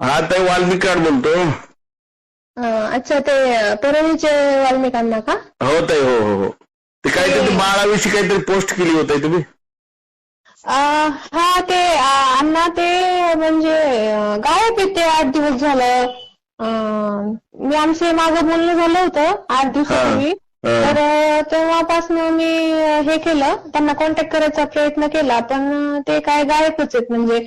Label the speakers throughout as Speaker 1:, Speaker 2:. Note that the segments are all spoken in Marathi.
Speaker 1: हा ताई वाल्मिकाड बोलतो
Speaker 2: अं, अच्छा ते परळीचे वाल्मिकांना का?
Speaker 1: हो ताई हो हो हो. ते काहीतरी बाळाविषयी काहीतरी पोस्ट केली होती तुम्ही?
Speaker 2: अं, हा ते अं, अण्णा ते म्हणजे अं, गायब आहेत ते आठ दिवस झालं. अं, मी आमचे माझं बोलणं झालं होतं आठ दिवसापूर्वी. तर अं, तेव्हापासून मी अं, हे केलं. त्यांना कॉन्टॅक्ट करायचा प्रयत्न केला पण अं, ते काय गायबच आहेत. म्हणजे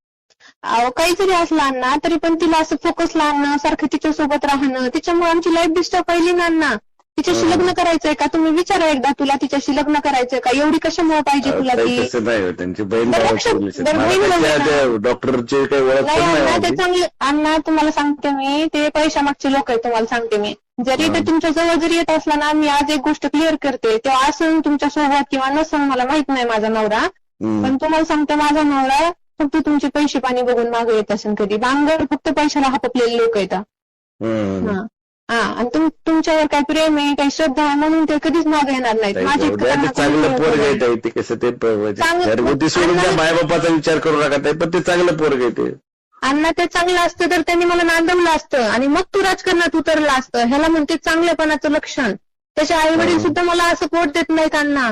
Speaker 2: काही जरी असला ना तरी पण तिला असं फोकसला आणणं सारखं तिच्या सोबत राहणं तिच्यामुळे आमची लाईफ डिस्टर्ब पहिली ना ना तिच्याशी. लग्न करायचंय का? तुम्ही विचारा एकदा तुला तिच्याशी लग्न करायचंय का? एवढी कशामुळे पाहिजे तुला
Speaker 1: डॉक्टरचे
Speaker 2: नाही अण्णा ते
Speaker 1: माझी.
Speaker 2: चांगले अण्णा तुम्हाला सांगते मी. ते पैशामागचे लोक आहेत तुम्हाला सांगते मी. जरी ते. तुमच्या जवळ जरी येत असला ना मी आज एक गोष्ट क्लिअर करते. तेव्हा असं तुमच्यासोबत किंवा नसन मला माहीत नाही माझा नवरा. पण तुम्हाला सांगते माझा नवरा फक्त तुमचे पैसे पाणी बघून मागे येत असेल कधी. बांगर फक्त पैशाला हापलेले लोक येतात. हा. हा. आणि तुम तुमच्यावर काही प्रेम आहे काही श्रद्धा आहे म्हणून ते कधीच मागे येणार नाहीत. माझी
Speaker 1: कसं ते म्हणजे विचार करू नका पण ते चांगलं पोरग आहे ते.
Speaker 2: अण्णा ते चांगलं असतं तर त्यांनी मला नांदवलं असतं. आणि मग तू राजकारणात उतरलं असतं. ह्याला म्हणते चांगल्यापणाचं लक्षण. त्याचे आई वडील. सुद्धा मला असं पोट देत नाहीत अण्णा.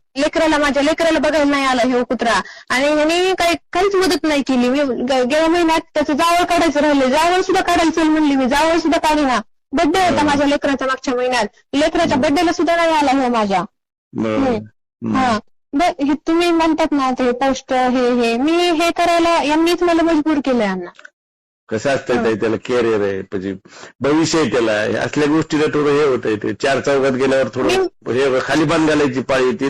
Speaker 2: लेकराला माझ्या लेकराला बघायला नाही आला हे कुत्रा. आणि ह्याने काही काहीच मदत नाही केली. मी गेल्या महिन्यात त्याचं जावळ काढायचं राहिले. जावळ सुद्धा काढायला चल म्हणली मी. जावळ सुद्धा काढेना बड्डे होता माझ्या लेकराचा मागच्या महिन्यात. लेकराच्या बड्डेला सुद्धा नाही आला हे माझ्या.
Speaker 1: बरं. हम्म.
Speaker 2: हा. हे तुम्ही म्हणतात ना ते पोस्ट हे हे. मी हे करायला यांनीच मला मजबूर केलंय अण्णा
Speaker 1: कसं असतंय त्याला कॅरियर आहे म्हणजे भविष्य आहे त्याला. हे असल्या गोष्टीला थोडं हे होतंय ते. चार चौघात गेल्यावर थोडं हे खाली बांध घालायची पाळी येते.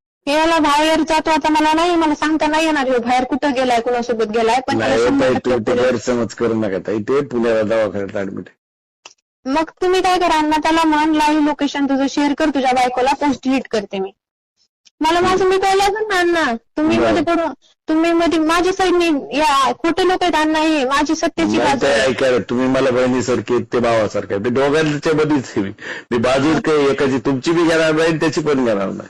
Speaker 2: याला बाहेर जातो आता मला नाही मला सांगता नाही येणार ह्यो बाहेर कुठं गेलाय कुणासोबत गेलाय पण त्याला
Speaker 1: हो ताई, ते गैरसमज करू नका ताई ते पुण्याला दवाखान्यात ऍडमिट
Speaker 2: मग तुम्ही काय करा अण्णा त्याला म्हण लाईव्ह लोकेशन तुझं शेअर कर तुझ्या बायकोला पोस्ट डिलीट करते मी. मला माझं मिटवायला लागेल ना अण्णा तुम्ही
Speaker 1: बरं.
Speaker 2: मध्ये पडून तुम्ही मध्ये माझ्या साईडने या खोटे लोक आहेत अण्णा हे माझी सत्याची
Speaker 1: नाही
Speaker 2: बाजू.
Speaker 1: ते
Speaker 2: आहे.
Speaker 1: ऐका रे, तुम्ही मला बहिणीसारखे ते भावासारखे मी दोघांच्या मध्येच आहे मी. मी बाजू काही एकाची तुमची बी घेणार नाही त्याची पण घेणार नाही.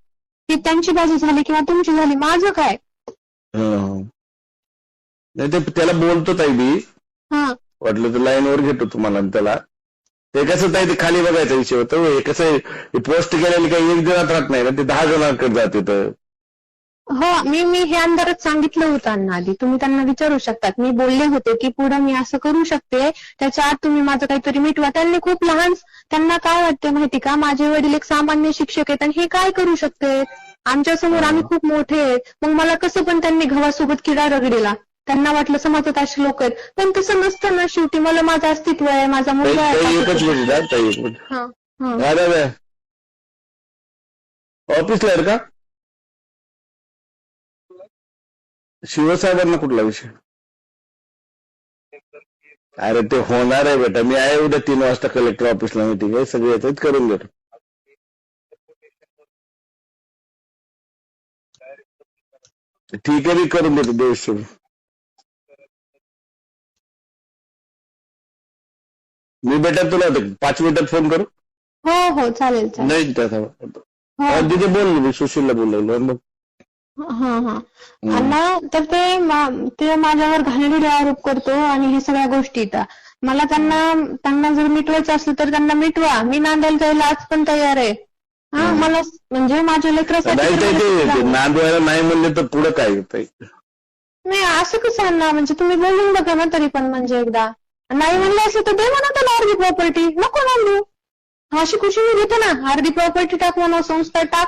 Speaker 2: ती त्यांची बाजू झाली किंवा तुमची झाली माझं काय?
Speaker 1: हं. नाही ते त्याला बोलतो ताई मी.
Speaker 2: हा.
Speaker 1: वाटलं तर लाईनवर घेतो तुम्हाला आणि त्याला. ते कसं ताई ते खाली बघायचा विषय होतो हे. कसं हे पोस्ट केलेले काही एक जणात राहत नाही ना ते दहा जणांकडे जाते तर
Speaker 2: हो मी मी हे अंधारात सांगितलं होतं अण्णा आधी. तुम्ही त्यांना विचारू शकतात. मी बोलले होते की पुढे मी असं करू शकते. त्याच्या आत तुम्ही माझं काहीतरी मिटवा. त्यांनी खूप लहान त्यांना काय वाटते माहिती का? माझे वडील एक सामान्य शिक्षक आहेत आणि हे काय करू शकते? आमच्यासमोर आम्ही खूप मोठे आहेत. मग मला कसं पण त्यांनी गव्हासोबत किडा रगडीला. त्यांना वाटलं समाजात असे लोक आहेत. पण तसं नसतं ना शेवटी. मला माझं अस्तित्व आहे. माझा मुलगा आहे.
Speaker 1: ऑफिसला आहे का? शिवसाहेबांना कुठला विषय? अरे ते होणार आहे बेटा. मी आहे उद्या तीन वाजता कलेक्टर ऑफिसला मीटिंग आहे. सगळे येतात करून देतो. ठीक आहे मी करून देतो. देवशी मी बेटा तुला पाच मिनिटात फोन करू?
Speaker 2: हो हो चालेल
Speaker 1: नाही त्याचा
Speaker 2: हो.
Speaker 1: तिथे बोललो मी सुशीलला बोललो मग
Speaker 2: हा हा. अण्णा तर ते मा- ते माझ्यावर घाणेरडे आरोप करतो आणि हे सगळ्या गोष्टी मला त्यांना त्यांना जर मिटवायचं असलं तर त्यांना मिटवा. मी नांदायला जायला आज पण तयार आहे. हा. मला म्हणजे माझ्या लेकरासाठी
Speaker 1: नांदवायला नाही म्हणले तर पुढे काय
Speaker 2: नाही असं कसं अण्णा? म्हणजे तुम्ही बोलून बघा ना तरी पण म्हणजे एकदा. नाही म्हणलं असं तर दे म्हणा त्याला अर्धी प्रॉपर्टी नको नांदू. अशी खुशी मी घेते ना. अर्धी प्रॉपर्टी टाक म्हणा संस्था टाक.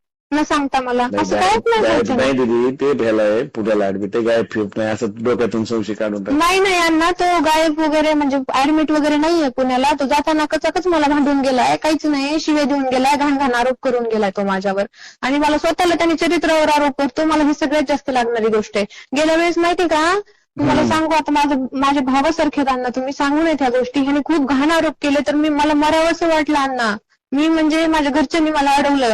Speaker 2: न सांगता मला. असं कायच नाही
Speaker 1: गायब
Speaker 2: व्हायचं
Speaker 1: नाही दिदी ते आहे पुण्याला ऍडमिट आहे गायब फिरत नाही असं डोक्यातून संशय काढून टाक.
Speaker 2: नाही नाही अण्णा तो गायब वगैरे म्हणजे ऍडमिट वगैरे नाहीये पुण्याला. तो जाताना कचाकच मला भांडून गेलाय काहीच नाही. शिवे देऊन गेलाय घाण घाण आरोप करून गेलाय तो माझ्यावर. आणि मला स्वतःला त्याने चरित्रावर आरोप करतो. मला ही सगळ्यात जास्त लागणारी गोष्ट आहे. गेल्या वेळेस माहिती का? तुम्हाला सांगू आता माझं माझ्या भावासारखे अण्णा तुम्ही सांगू नये त्या गोष्टी. ह्याने खूप घाण आरोप केले तर मी मला मरावंसं वाटलं अण्णा. मी म्हणजे माझ्या घरच्यांनी मला अडवलं.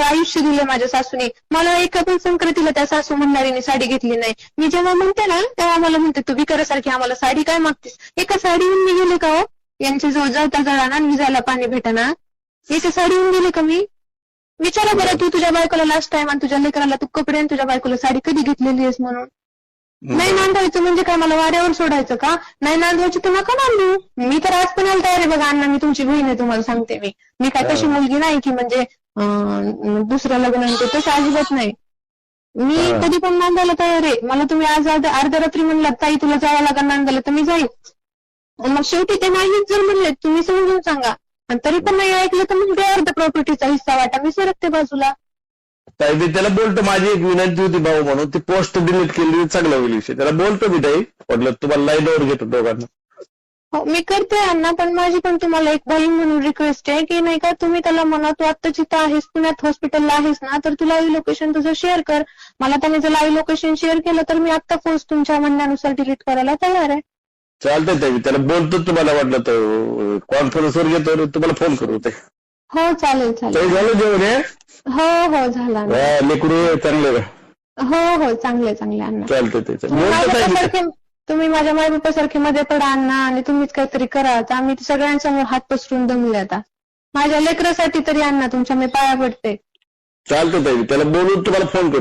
Speaker 2: आयुष्य दिले माझ्या सासूने. मला एका पण संक्रांतीला त्या सासू म्हणणारीने साडी घेतली नाही. मी जेव्हा म्हणते ना तेव्हा मला म्हणते तू विकारासारखी आम्हाला साडी काय मागतेस? एका साडीहून मी गेले का हो? यांच्या जवळ जळता जळाना आणि विजायला पाणी भेटाना. एका साडीहून गेले का मी? विचारा बरं तू तुझ्या बायकोला लास्ट टाइम आणि तुझ्या लेकराला तू कपडे आणि तुझ्या बायकोला साडी कधी घेतलेली आहेस म्हणून? नाही नांदायचं म्हणजे काय? मला वाऱ्यावर सोडायचं का? नाही नांदवायची तर नका नांदू. मी तर आज पण तयार आहे बघा अण्णा मी तुमची बहीण आहे तुम्हाला सांगते मी. मी काय तशी मुलगी नाही की म्हणजे अं, दुसरं लग्न आणि ते तसं अजिबात नाही. मी. कधी पण नांदायला तयार आहे. मला तुम्ही आज अर्ध- अर्ध्या रात्री म्हणलात ताई तुला जावं लागेल नांदायला तर मी जाईल मग शेवटी ते नाहीच जर म्हणले तुम्ही समजून सांगा. आणि तरी पण नाही ऐकलं तर मग ते अर्ध प्रॉपर्टीचा हिस्सा वाटा. मी सरकते बाजूला.
Speaker 1: ताई ते त्याला बोलतो माझी एक विनंती होती भाऊ म्हणून. ती पोस्ट डिलीट केली चांगला होईल विषय. त्याला बोलतो मी ताई. म्हटलं तुम्हाला लाईनवर घेतो दोघांना.
Speaker 2: हो मी करते अण्णा पण माझी पण तुम्हाला एक बहीण म्हणून रिक्वेस्ट आहे की नाही का तुम्ही त्याला म्हणा तू आत्ता जिथं आहेस पुण्यात हॉस्पिटलला आहेस ना तर तू लाईव्ह लोकेशन तुझं शेअर कर. मला त्याने जर लाईव्ह लोकेशन शेअर केलं तर मी आत्ता पोस्ट तुमच्या म्हणण्यानुसार डिलीट करायला तयार आहे.
Speaker 1: चालतंय ताई त्याला बोलतो तुम्हाला वाटलं तर कॉन्फरन्सवर घेतो तुम्हाला फोन करू ते.
Speaker 2: हो चालेल चालेल.
Speaker 1: झालं जेवण हे?
Speaker 2: हो हो झाला
Speaker 1: लेकरू चांगले.
Speaker 2: हो हो चांगले चांगले अण्णा.
Speaker 1: चालतंय ते बोलतो ताई
Speaker 2: तुम्ही माझ्या मायबापासारखे मध्ये पडा अण्णा आणि तुम्हीच काहीतरी करा. तर आम्ही सगळ्यांसमोर हात पसरून दमले आता. माझ्या लेकरासाठी तरी अण्णा तुमच्या मी पाया पडते.
Speaker 1: चालतं ताई. त्याला बोलून तुम्हाला फोन